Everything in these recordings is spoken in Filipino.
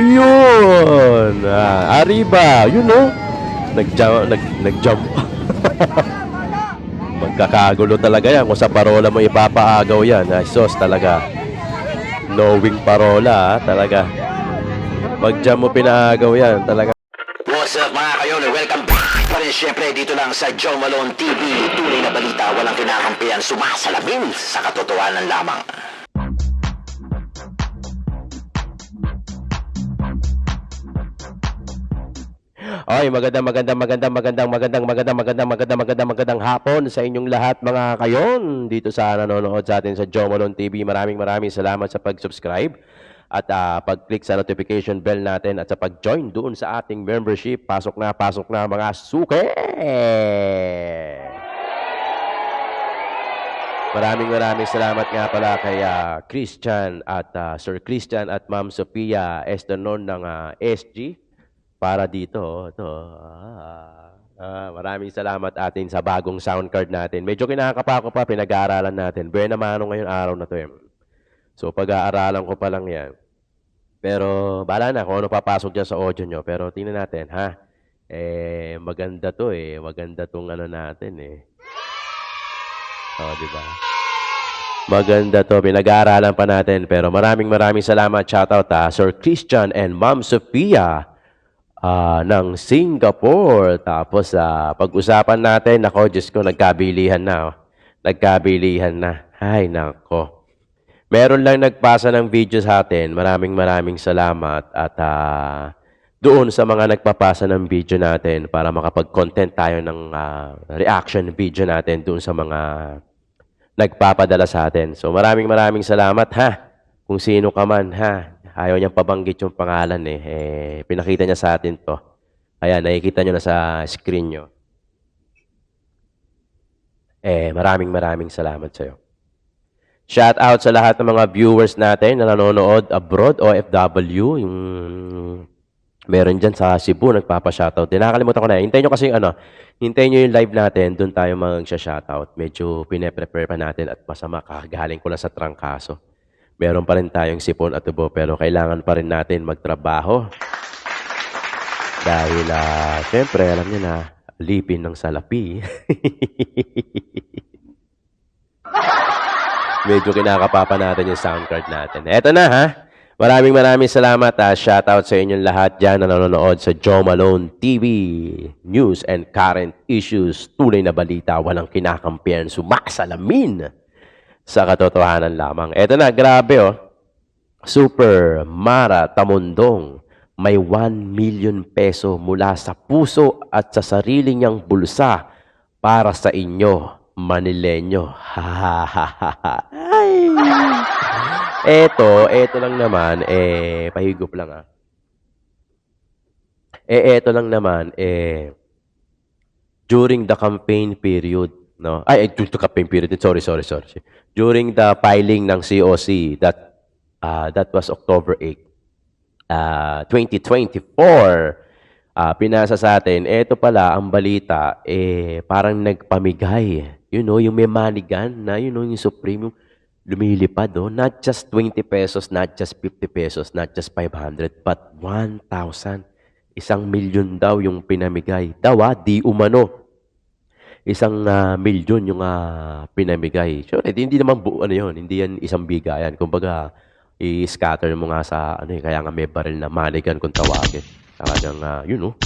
Yun! Ah, arriba! Yun no? Nag-jump. Nag, nag-jump. Magkakagulo talaga yan. Kung sa parola mo ipapaagaw yan. Ay, sos talaga. Knowing parola, ah, talaga. Pag-jump mo pinaagaw yan, talaga. What's up mga kayon? Welcome back pa rin syempre dito lang sa Joe Malone TV. Tunay na balita, walang kinakampihan, sumasalamin sa katotohanan lamang. Ay, magandang magandang magandang magandang magandang magandang magandang magandang magandang magandang hapon sa inyong lahat mga kayon dito sa nanonood sa atin sa Jomolon TV. Maraming maraming salamat sa pag-subscribe at ah, pag-click sa notification bell natin at sa pag-join doon sa ating membership. Pasok na, pasok na mga suke! Maraming maraming salamat nga pala kay ah, Christian at ah, Sir Christian at Ma'am Sophia Estanon ng ah, SG para dito. oh, Ito. Ah, ah, maraming salamat atin sa bagong sound card natin. Medyo kinakapa ko pa, pinag-aaralan natin. Buena mano ngayon araw na to eh. So pag-aaralan ko pa lang yan. Pero bala na kung ano papasok dyan sa audio nyo. Pero tingnan natin, ha? Eh, maganda to eh. Maganda tong ano natin eh. Oh, di ba? Maganda to. Pinag-aaralan pa natin. Pero maraming maraming salamat. Shoutout ha. Sir Christian and Ma'am Sophia ah, ng Singapore. Tapos ah, pag-usapan natin, nako, Diyos ko, nagkabilihan na. Oh. Nagkabilihan na. Ay, nako. Meron lang nagpasa ng video sa atin. Maraming maraming salamat. At ah, doon sa mga nagpapasa ng video natin para makapag-content tayo ng ah, reaction video natin doon sa mga nagpapadala sa atin. So maraming maraming salamat ha. Kung sino ka man ha. Ayaw niyang pabanggit yung pangalan eh. eh pinakita niya sa atin to. Ayan, nakikita niyo na sa screen niyo. Eh, maraming maraming salamat sa'yo. Shout out sa lahat ng mga viewers natin na nanonood abroad, OFW, yung meron dyan sa Cebu, nagpapa-shoutout. din. Nakakalimutan ko na. Hintayin nyo kasi yung ano, hintayin nyo yung live natin, doon tayo mag-shoutout. Medyo pine-prepare pa natin at masama, kakagaling ko lang sa trangkaso. Meron pa rin tayong sipon at tubo, pero kailangan pa rin natin magtrabaho. Dahil, ah, syempre, alam niyo na, lipin ng salapi. Medyo kinakapapa natin yung sound card natin. Eto na ha. Maraming maraming salamat. Ah. Shoutout sa inyong lahat dyan na nanonood sa Joe Malone TV. News and current issues. Tunay na balita. Walang kinakampihan. Sumasalamin sa katotohanan lamang. Eto na, grabe oh. Super Mara Tamundong may 1 million peso mula sa puso at sa sarili niyang bulsa para sa inyo, Manilenyo. Ha ha ha. Eto, eto lang naman, eh, pahigop lang ah. Eh, eto lang naman, eh, during the campaign period, no? Ay, the campaign period, sorry, sorry, sorry. During the filing ng COC, that, ah, that was October 8, ah, 2024, ah, pinasa sa atin, eto pala, ang balita, eh, parang nagpamigay. You know, yung may money gun na, you know, yung Supreme, yung lumilipad, oh. Not just 20 pesos, not just 50 pesos, not just 500, but 1,000. Isang milyon daw yung pinamigay. Daw, ah, di umano. Isang ah, milyon yung ah, pinamigay. Sure, hindi, naman buo, ano yun, hindi yan isang bigayan. Kumbaga, i-scatter mo nga sa, ano eh, kaya nga may baril na money gun kung tawagin. Talagang, uh, you know,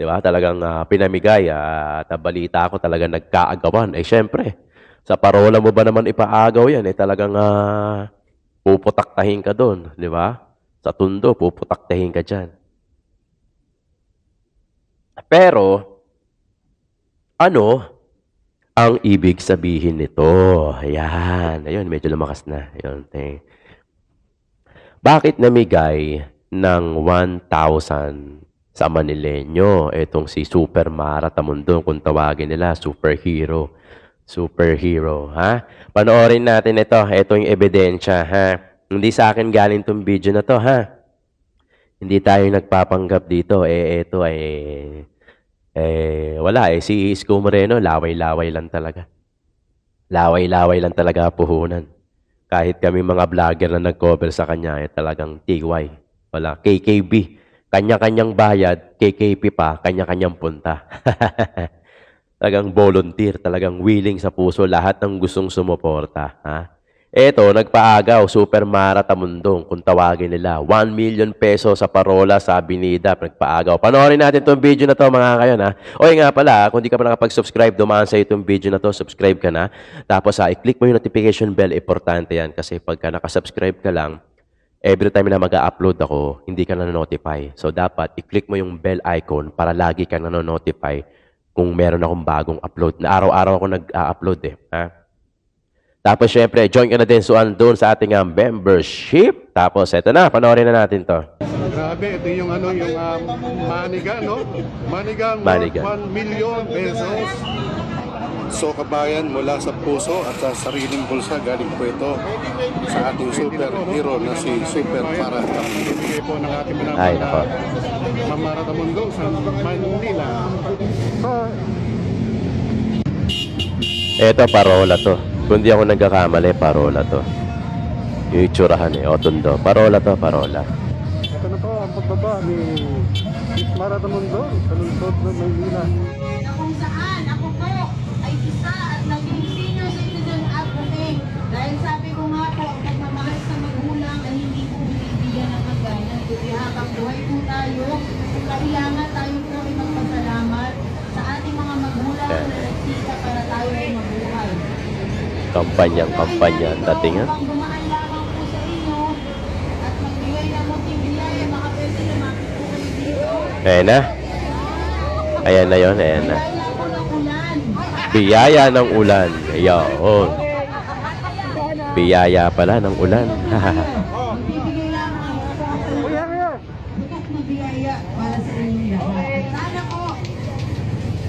Di ba? Talagang ah, pinamigay ah, at balita ko talagang nagkaagawan. Eh syempre, sa parola mo ba naman ipaagaw yan? Eh talagang ah, puputaktahin ka doon. Di ba? Sa tundo, puputaktahin ka dyan. Pero, ano ang ibig sabihin nito? Ayan. Ayun, medyo lumakas na. Ayun, thank. Bakit namigay ng 1,000 sa Manileño? Itong si Super Mara Tamundong, kung tawagin nila, superhero. Superhero, ha? Panoorin natin ito. Ito yung ebidensya, ha? Hindi sa akin galing tong video na to, ha? Hindi tayo nagpapanggap dito. Eh, ito ay... Eh, wala eh. Si Isko Moreno, laway-laway lang talaga. Laway-laway lang talaga puhunan. Kahit kami mga vlogger na nag-cover sa kanya, eh, talagang TY. Wala. KKB. Kanya-kanyang bayad, KKP pa, kanya-kanyang punta. talagang volunteer, talagang willing sa puso, lahat ng gustong sumuporta. Ha? Eto, nagpaagaw, Super Mara Tamundong, kung tawagin nila. 1 million peso sa parola sa Abinida, nagpaagaw. Panoorin natin itong video na to mga kayo na. O nga pala, kung di ka pa nakapag-subscribe, dumaan sa itong video na to, subscribe ka na. Tapos ha, i-click mo yung notification bell, importante yan. Kasi pagka nakasubscribe ka lang, every time na mag-upload ako, hindi ka na-notify. So, dapat i-click mo yung bell icon para lagi kang na-notify kung meron akong bagong upload. Na araw-araw ako nag-upload eh. Ha? Tapos, syempre, join ka na din so, doon sa ating ah, membership. Tapos, eto na, panoorin na natin to. Grabe, ito yung ano, yung um, maniga, no? Manigang Maniga. 1 million pesos. So kabayan, mula sa puso at sa sariling bulsa, galing po ito sa ating superhero na si Super Para Ibigay po ng ating minamahal Ay, nako. na Mamara Tamundo sa Manila. Eto, parola to. Kung di ako nagkakamali, parola to. Yung itsurahan eh, otondo. Parola to, parola. Ito na po ang pagbaba ni Mara Tamundo sa lungsod ng Maynila. na kung saan ako po ay isa at naging senior citizen advocate. Dahil sabi ko nga po, ang pagmamahal sa magulang ay hindi po binibigyan ng hangganan. Kundi habang buhay po tayo, kailangan tayo po ay magpasalamat sa ating mga magulang na nagsikap para tayo ay mabuhay. Kampanyang, kampanya ang dating ha. Dito. Ayan na. Ayan na yon, ayan na. Biyaya ng ulan. Ayun. Biyaya pala ng ulan. Bukas na biyaya para sa inyong lahat. Sana po,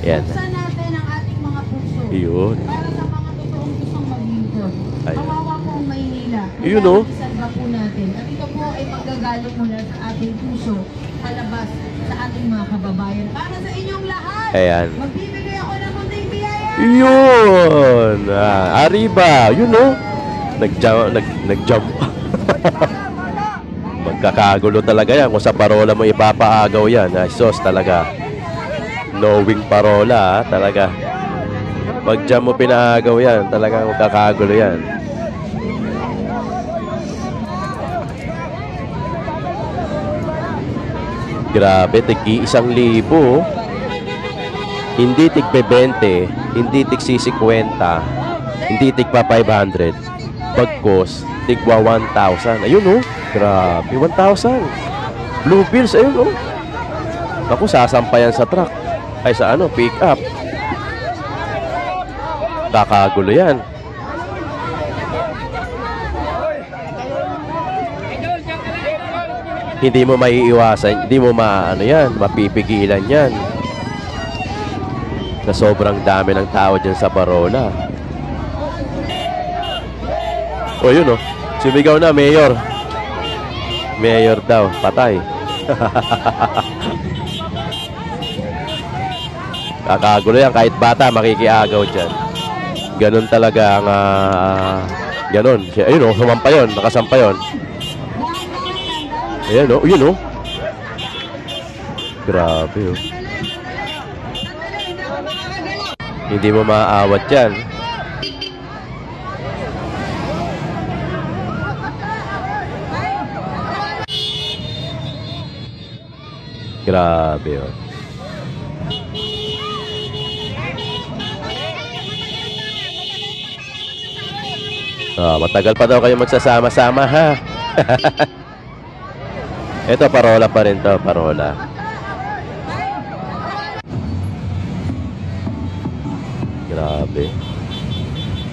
Ayan. buksan natin ang ating mga puso. Yun. Para sa mga totoong gustong maglingkod. Ayun. Kawawa po ang Maynila. Yun, oh. Isalba po natin. At ito po ay paggagaling mula sa ating puso palabas sa ating mga kababayan. Para sa inyong lahat, Ayan. magbibigay ako ng munting biyaya. Yun! Ah, arriba! Yun no? Nag-jump. Nag, nag-jump. Magkakagulo talaga yan. Kung sa parola mo ipapaagaw yan. Ah, sos talaga. Knowing parola, ah, talaga. Pag jump mo pinaagaw yan, talaga magkakagulo yan. Grabe, tigi isang libo. Hindi tig 20, hindi tig 50, hindi tig pa 500. Pagkos, tigwa 1,000. Ayun oh, grabe, 1,000. Blue bills, ayun oh. Ako, sasampayan sa truck. Ay, sa ano, pick up. Kakagulo yan. Hindi mo maiiwasan, hindi mo maano yan, mapipigilan yan na sobrang dami ng tao dyan sa Barola. O yun o, sumigaw na, Mayor. Mayor daw, patay. Kakagulo yan, kahit bata makikiagaw dyan. Ganon talaga ang, ganon. Siya- Ayun o, sumampa yun, nakasampa yun. Ayan o, yun o. Grabe oh. o. Hindi mo maaawat yan. Grabe oh. Ah, matagal pa daw kayo magsasama-sama ha. Ito parola pa rin to, parola. Grabe.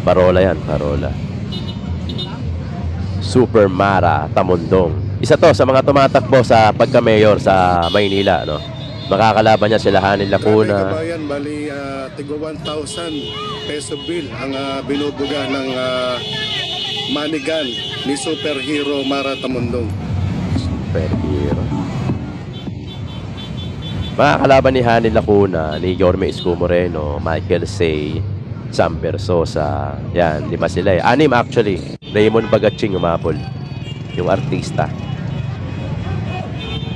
Parola yan, parola. Super Mara Tamundong. Isa to sa mga tumatakbo sa pagka-mayor sa Maynila, no? Makakalaban niya sila Grabe Lacuna. kabayan, bali uh, tigwa 1,000 peso bill ang ah, binubuga ng ah, manigan ni superhero Mara Tamundong. Superhero. Makakalaban ni Hanin Lacuna, ni Yorme Isko Moreno, Michael Say, Sam Versosa. Yan, lima sila eh. Anim actually. Raymond Bagaching umapol. Yung artista.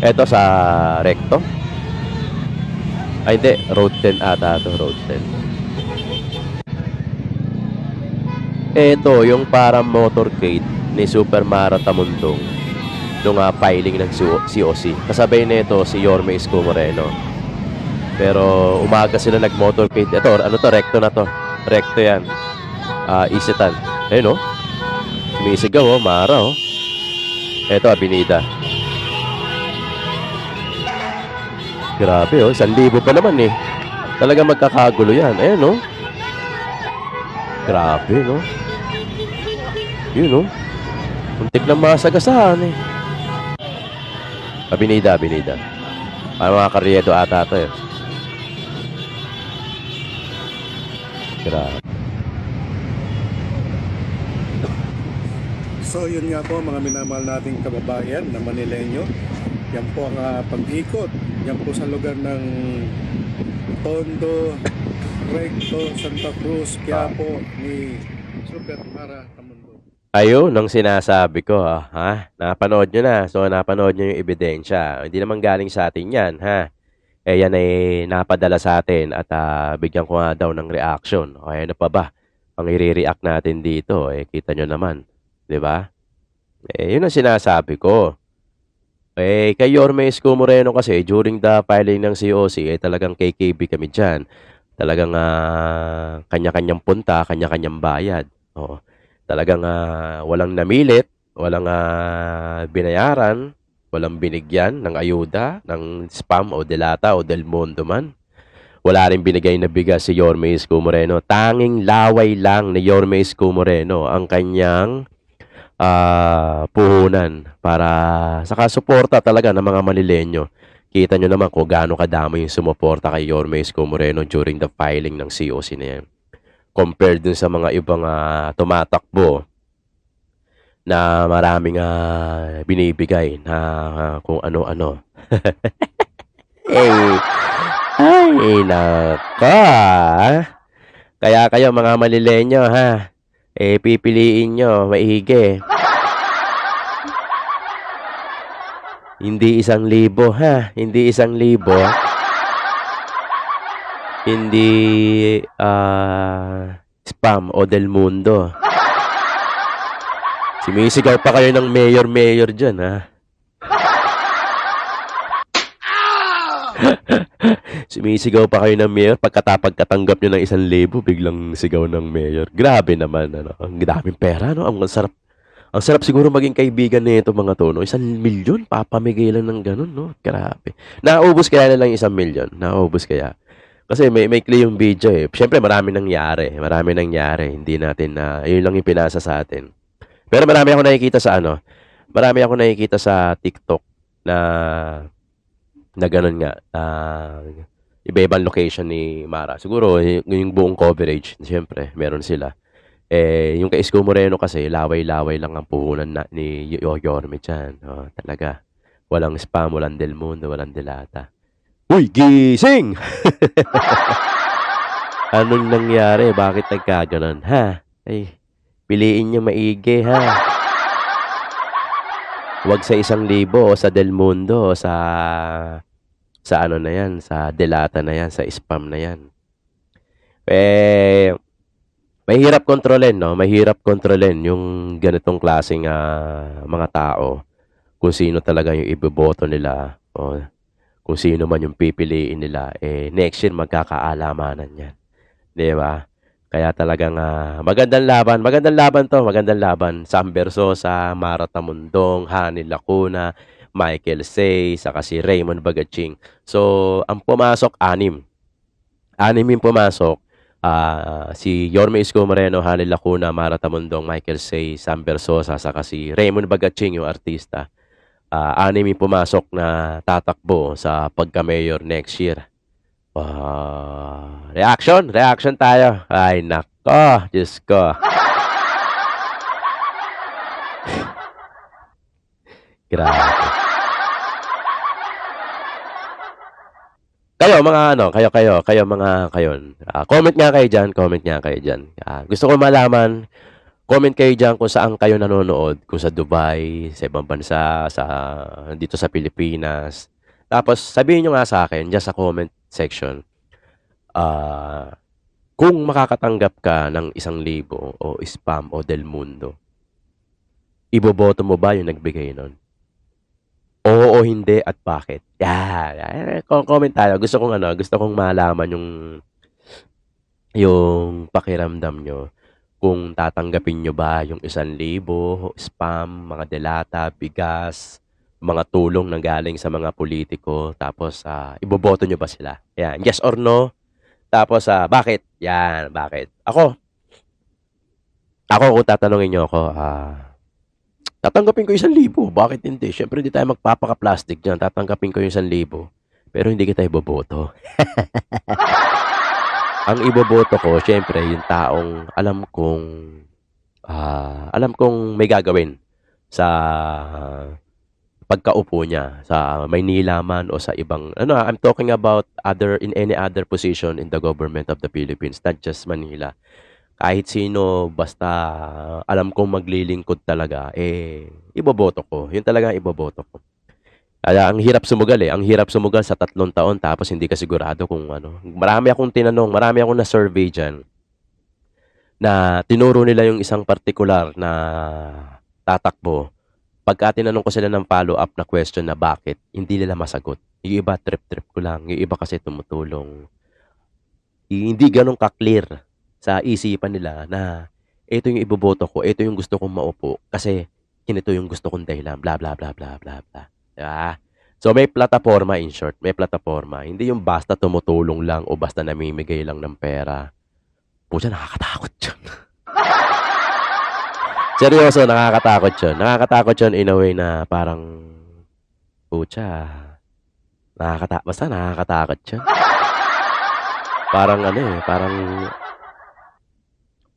Ito sa recto. Ay, hindi. Road 10 ata to. Road 10. Ito, yung parang motorcade ni Super Mara Tamundong nung ah, filing ng CO- COC. Kasabay nito si Yorme Isko Moreno. Pero umaga sila nag-motorcade. Ito, ano to? Recto na to. Recto yan. Ah, Isitan. Ayun, oh. Sumisigaw, oh. Mara, oh. Ito, Abinida. Grabe, oh. Isang libo pa naman, eh. Talaga magkakagulo yan. Ayan, oh. Grabe, no? Yun, oh. Muntik na masagasaan, eh. Abinida, Abinida. Parang mga karyedo ata to, eh. Grabe. So yun nga po mga minamahal nating kababayan na Manileño. Yan po ang ah, pag-ikot. Yan po sa lugar ng Tondo, Recto, Santa Cruz, Quiapo ni Super Mara Tamundo. Ayun, ang sinasabi ko, ah, ha? Napanood nyo na. So, napanood nyo yung ebidensya. Hindi naman galing sa atin yan, ha? Eh, yan ay napadala sa atin at ah, bigyan ko nga daw ng reaction. O, ano pa ba? Ang i-react natin dito, eh, kita nyo naman. Ba? Eh, yun ang sinasabi ko. Eh, kay Yorme Isko Moreno kasi, during the filing ng COC, eh, talagang KKB kami dyan. Talagang ah, kanya-kanyang punta, kanya-kanyang bayad. Oo talagang ah, walang namilit, walang ah, binayaran, walang binigyan ng ayuda, ng spam o delata o del mundo man. Wala rin binigay na bigas si Yorme Isko Moreno. Tanging laway lang ni Yorme Isko Moreno ang kanyang ah, puhunan para saka suporta talaga ng mga Manilenyo. Kita nyo naman kung gaano kadami yung sumuporta kay Yorme Isko Moreno during the filing ng COC na yan compared dun sa mga ibang ah, tumatakbo na maraming ah, binibigay na ah, kung ano-ano. eh, ay, naka. Kaya kayo mga malilenyo ha, eh pipiliin nyo, maigi. Hindi isang libo ha, hindi isang libo. Hindi ah, spam o del mundo. Sumisigaw pa kayo ng mayor-mayor dyan, ha? Sumisigaw pa kayo ng mayor pagkatapag katanggap nyo ng isang libo, biglang sigaw ng mayor. Grabe naman, ano? Ang daming pera, no? Ang sarap. Ang sarap siguro maging kaibigan nito mga to, no? Isang milyon, papamigay lang ng ganun, no? Grabe. Naubos kaya na lang isang milyon? Naubos kaya? Kasi may may clear yung video eh. Siyempre marami nangyari. Marami nangyari. Hindi natin na yun lang yung pinasa sa atin. Pero marami ako nakikita sa ano. Marami ako nakikita sa TikTok na na ganun nga. ah, iba-ibang location ni Mara. Siguro y- yung buong coverage, siyempre, meron sila. Eh, yung kay Isko Moreno kasi, laway-laway lang ang puhunan na, ni Yo- Yorme dyan. Oh, talaga. Walang spam, walang Del Mundo, walang Delata. Uy, gising! Anong nangyari? Bakit nagkaganon? Ha? Ay, piliin nyo maigi, ha? Huwag sa isang libo o sa Del Mundo o sa sa ano na yan, sa Delata na yan, sa spam na yan. Eh, mahirap kontrolin, no? Mahirap kontrolin yung ganitong klaseng ah, mga tao. Kung sino talaga yung iboboto nila. O, kung sino man yung pipiliin nila, eh, next year magkakaalamanan yan. Di ba? Kaya talagang ah, magandang laban. Magandang laban to. Magandang laban. Sam Versosa, Mara Tamundong, Hani Lacuna, Michael Say, saka si Raymond Bagaching. So, ang pumasok, anim. Anim yung pumasok. Ah, si Yorme Isko Moreno, Hani Lacuna, Mara Tamundong, Michael Say, Sam Versosa, saka si Raymond Bagaching, yung artista. Ah, anim yung pumasok na tatakbo sa pagka-mayor next year. Ah, reaction, reaction tayo. Ay, nako, Diyos ko. Grabe. Kayo mga ano, kayo kayo, kayo mga kayo. Ah, comment nga kayo diyan, comment nga kayo diyan. Ah, gusto ko malaman comment kayo dyan kung saan kayo nanonood. Kung sa Dubai, sa ibang bansa, sa, dito sa Pilipinas. Tapos, sabihin nyo nga sa akin, dyan sa comment section, ah, kung makakatanggap ka ng isang libo o spam o del mundo, iboboto mo ba yung nagbigay nun? Oo o hindi at bakit? Com- Comment tayo. Gusto kong ano, gusto kong malaman yung yung pakiramdam nyo. Kung tatanggapin nyo ba yung isang libo, spam, mga delata, bigas, mga tulong na galing sa mga politiko, tapos ah, iboboto nyo ba sila? Yan. Yes or no? Tapos, ah, bakit? Yan, bakit? Ako, ako kung tatanungin nyo ako, ah, tatanggapin ko isang libo. Bakit hindi? Siyempre, hindi tayo magpapaka-plastic dyan. Tatanggapin ko yung isang libo. Pero hindi kita iboboto. Ang iboboto ko, siyempre, yung taong alam kong, ah, alam kong may gagawin sa pagkaupo niya sa Maynila man o sa ibang ano I'm talking about other in any other position in the government of the Philippines not just Manila. Kahit sino basta alam kong maglilingkod talaga eh iboboto ko. Yun talaga iboboto ko kaya ang hirap sumugal eh ang hirap sumugal sa tatlong taon tapos hindi ka sigurado kung ano marami akong tinanong marami akong na survey dyan na tinuro nila yung isang particular na tatakbo pagka tinanong ko sila ng follow-up na question na bakit, hindi nila masagot. Yung iba, trip-trip ko lang. Yung iba kasi tumutulong. Hindi ganun ka-clear sa isipan nila na ito yung iboboto ko, ito yung gusto kong maupo kasi kinito yung gusto kong dahilan, bla bla bla bla bla bla. Diba? So may plataforma in short, may plataforma. Hindi yung basta tumutulong lang o basta namimigay lang ng pera. Pucha, nakakatakot yun. Seryoso, nakakatakot yun. Nakakatakot yun in a way na parang, pucha, nakakatakot, basta nakakatakot yun. Parang ano eh, parang,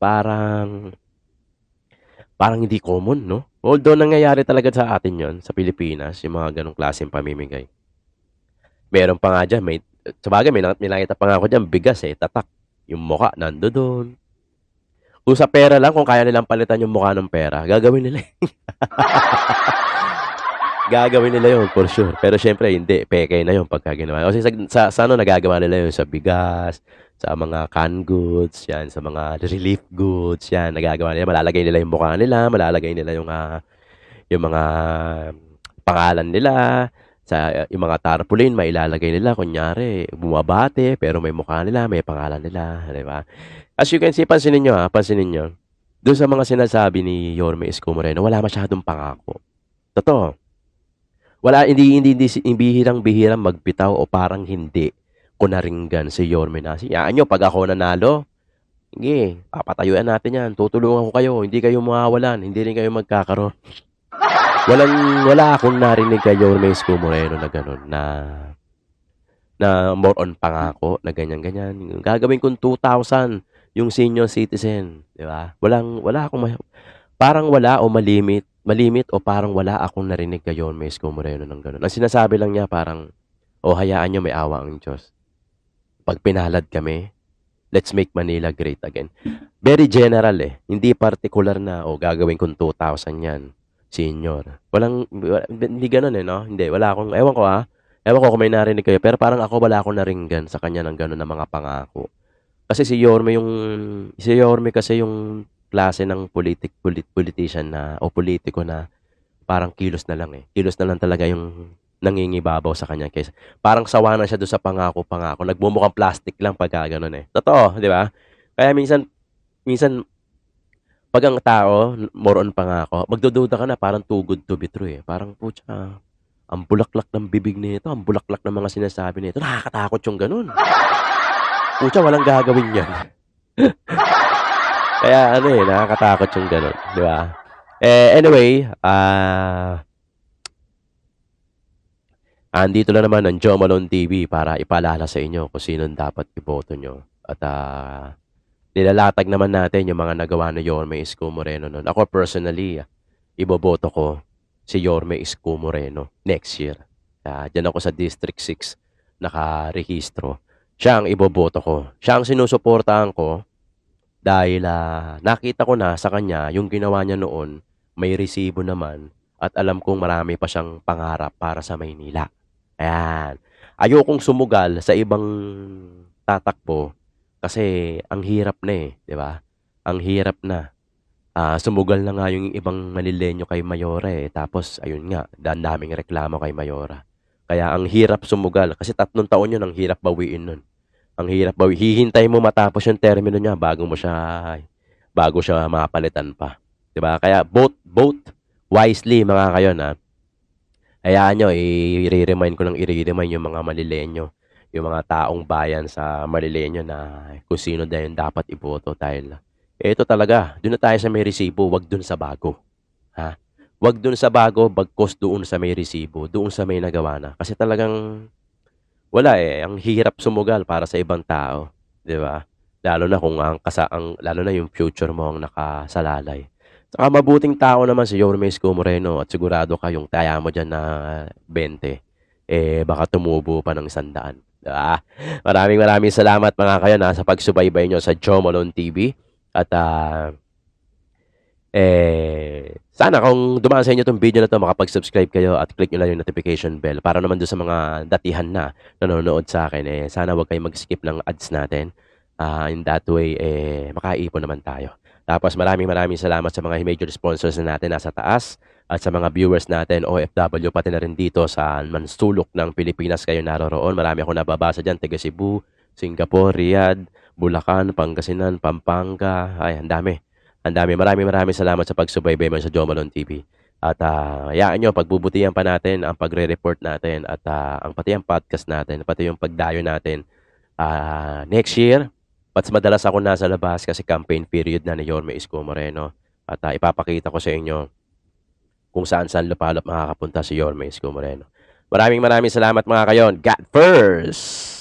parang, parang hindi common, no? Although nangyayari talaga sa atin yon sa Pilipinas, yung mga ganong klaseng pamimigay. Meron pa nga dyan, may, sabagay, may, may nakita pa nga ako dyan, bigas eh, tatak. Yung mukha, nando doon. Kung sa pera lang, kung kaya nilang palitan yung mukha ng pera, gagawin nila yun. gagawin nila yun, for sure. Pero syempre, hindi. Peke na yun pagka ginawa. Kasi sa, sa, sa ano, nagagawa nila yun? Sa bigas, sa mga canned goods, yan, sa mga relief goods, yan, nagagawa nila. Malalagay nila yung mukha nila, malalagay nila yung, ah, yung mga pangalan nila, sa yung mga tarpaulin, mailalagay nila, kunyari, bumabate, pero may mukha nila, may pangalan nila, di ba? As you can see, pansinin nyo ha, pansinin nyo. Doon sa mga sinasabi ni Yorme Isko Moreno, wala masyadong pangako. Totoo. Wala, hindi, hindi, hindi, hindi bihirang-bihirang magbitaw o parang hindi ko naringgan si Yorme na. Siyaan nyo, pag ako nanalo, sige, papatayuan natin yan. Tutulungan ko kayo. Hindi kayo mawawalan. Hindi rin kayo magkakaroon. Walang, wala akong narinig kay Yorme Isko Moreno na gano'n, na na more on pangako na ganyan-ganyan. Gagawin kong 2,000 yung senior citizen, di ba? Walang wala akong ma- parang wala o malimit, malimit o parang wala akong narinig kay Yon Mesco Moreno ng ganun. Ang sinasabi lang niya parang o hayaan niyo may awa ang Diyos. Pag pinalad kami, let's make Manila great again. Very general eh. Hindi particular na o gagawin kong 2,000 yan. Senior. Walang, wala- hindi ganun eh, no? Hindi, wala akong, ewan ko ah, Ewan ko kung may narinig kayo, pero parang ako wala akong naringgan sa kanya ng gano'n na mga pangako. Kasi si Yorme yung, si Yorme kasi yung klase ng politic, polit, politician na, o politiko na parang kilos na lang eh. Kilos na lang talaga yung nangingibabaw sa kanya. Kaysa, parang sawa na siya doon sa pangako-pangako. Nagbumukhang plastic lang pagka gano'n eh. Totoo, di ba? Kaya minsan, minsan, pag ang tao, more on pangako, magdududa ka na parang too good to be true eh. Parang, putya, ang bulaklak ng bibig nito, ang bulaklak ng mga sinasabi nito. Nakakatakot yung ganun. Pucha, walang gagawin yan. Kaya ano eh, nakakatakot yung ganun. Di ba? Eh, anyway, ah... andito na naman ang Joe Malone TV para ipaalala sa inyo kung sino dapat iboto nyo. At ah, nilalatag naman natin yung mga nagawa ni Yorme Isko Moreno noon. Ako personally, ah, iboboto ko si Yorme Isko Moreno next year. Uh, diyan ako sa District 6 nakarehistro. Siya ang iboboto ko. Siya ang sinusuportahan ko Dahil ah, nakita ko na sa kanya yung ginawa niya noon, may resibo naman at alam kong marami pa siyang pangarap para sa Maynila. Ayan. Ayokong sumugal sa ibang tatakbo kasi ang hirap na eh, di ba? Ang hirap na. Ah, sumugal na nga yung ibang manilenyo kay Mayora eh. Tapos, ayun nga, daming reklamo kay Mayora. Kaya ang hirap sumugal. Kasi tatlong taon yun, ang hirap bawiin nun. Ang hirap bawi. Hihintay mo matapos yung termino niya bago mo siya, bago siya mapalitan pa. 'Di ba? Kaya vote, vote wisely mga kayo na. Hayaan nyo, i-remind ko lang i-remind yung mga Manilenyo, yung mga taong bayan sa Manilenyo na kung sino dahil dapat iboto dahil ito talaga, doon na tayo sa may resibo, wag doon sa bago. Ha? Wag doon sa bago, bagkos doon sa may resibo, doon sa may nagawa na. Kasi talagang wala eh, ang hirap sumugal para sa ibang tao, 'di ba? Lalo na kung ang kasa ang lalo na yung future mo ang nakasalalay. Saka mabuting tao naman si Yorme Isko Moreno at sigurado ka yung taya mo diyan na 20 eh baka tumubo pa ng 100. Ah, maraming maraming salamat mga kayo na sa pagsubaybay nyo sa Joe TV at ah, eh, sana kung dumaan sa inyo itong video na to, makapag-subscribe kayo at click nyo lang yung notification bell para naman doon sa mga datihan na nanonood sa akin, eh, sana wag kayong mag-skip ng ads natin. Ah, in that way, eh, makaipon naman tayo. Tapos maraming maraming salamat sa mga major sponsors na natin nasa taas at sa mga viewers natin, OFW, pati na rin dito sa mansulok ng Pilipinas kayo naroroon. Marami akong nababasa dyan, taga Cebu, Singapore, Riyadh, Bulacan, Pangasinan, Pampanga. Ay, ang dami. Ang dami. Maraming maraming salamat sa pagsubaybay mo sa Jomalon TV. At uh, hayaan nyo, pagbubutihan pa natin ang pagre-report natin at ah, ang pati ang podcast natin, pati yung pagdayo natin ah, next year. Mas madalas ako nasa labas kasi campaign period na ni Yorme Isko Moreno. At ah, ipapakita ko sa inyo kung saan saan lupalop makakapunta si Yorme Isko Moreno. Maraming maraming salamat mga kayon. God first!